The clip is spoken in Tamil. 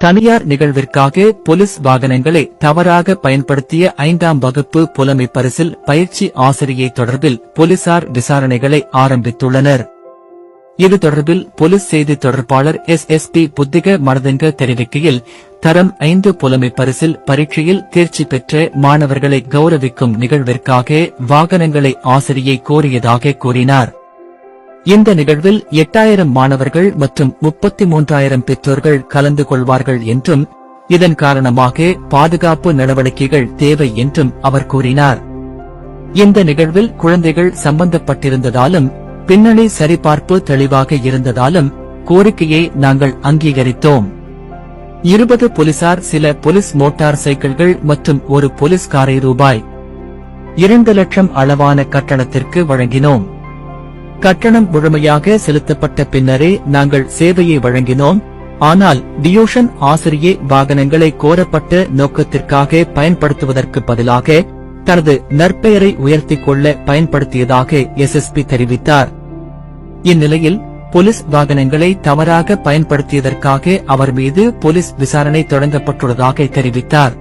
தனியார் நிகழ்விற்காக போலீஸ் வாகனங்களை தவறாக பயன்படுத்திய ஐந்தாம் வகுப்பு புலமை பரிசில் பயிற்சி ஆசிரியை தொடர்பில் போலீசார் விசாரணைகளை ஆரம்பித்துள்ளனர். இது தொடர்பில் போலீஸ் செய்தி தொடர்பாளர் S. S. P. Buddhika Manathunga தெரிவிக்கையில் தரம் ஐந்து புலமை பரிசில் பரீட்சையில் தேர்ச்சி பெற்ற மாணவர்களை கௌரவிக்கும் நிகழ்விற்காக வாகனங்களை ஆசிரியை கோரியதாக கூறினார். இந்த நிகழ்வில் எட்டாயிரம் மாணவர்கள் மற்றும் முப்பத்தி மூன்றாயிரம் பெற்றோர்கள் கலந்து கொள்வார்கள் என்றும் இதன் காரணமாக பாதுகாப்பு நடவடிக்கைகள் தேவை என்றும் அவர் கூறினார். இந்த நிகழ்வில் குழந்தைகள் சம்பந்தப்பட்டிருந்ததாலும் பின்னணி சரிபார்ப்பு தெளிவாக இருந்ததாலும் கோரிக்கையை நாங்கள் அங்கீகரித்தோம். இருபது போலீசார் சில போலீஸ் மோட்டார் சைக்கிள்கள் மற்றும் ஒரு போலீஸ் காரை ரூபாய் இரண்டு லட்சம் அளவான கட்டணத்திற்கு வழங்கினோம். கட்டணம் முழுமையாக செலுத்தப்பட்ட பின்னரே நாங்கள் சேவையை வழங்கினோம். ஆனால் டியோஷன் ஆசிரியை வாகனங்களை கோரப்பட்ட நோக்கத்திற்காக பயன்படுத்துவதற்கு பதிலாக தனது நற்பெயரை உயர்த்திக் கொள்ள பயன்படுத்தியதாக எஸ்எஸ்பி தெரிவித்தார். இந்நிலையில் போலீஸ் வாகனங்களை தவறாக பயன்படுத்தியதற்காக அவர் மீது போலீஸ் விசாரணை தொடங்கப்பட்டுள்ளதாக தெரிவித்தார்.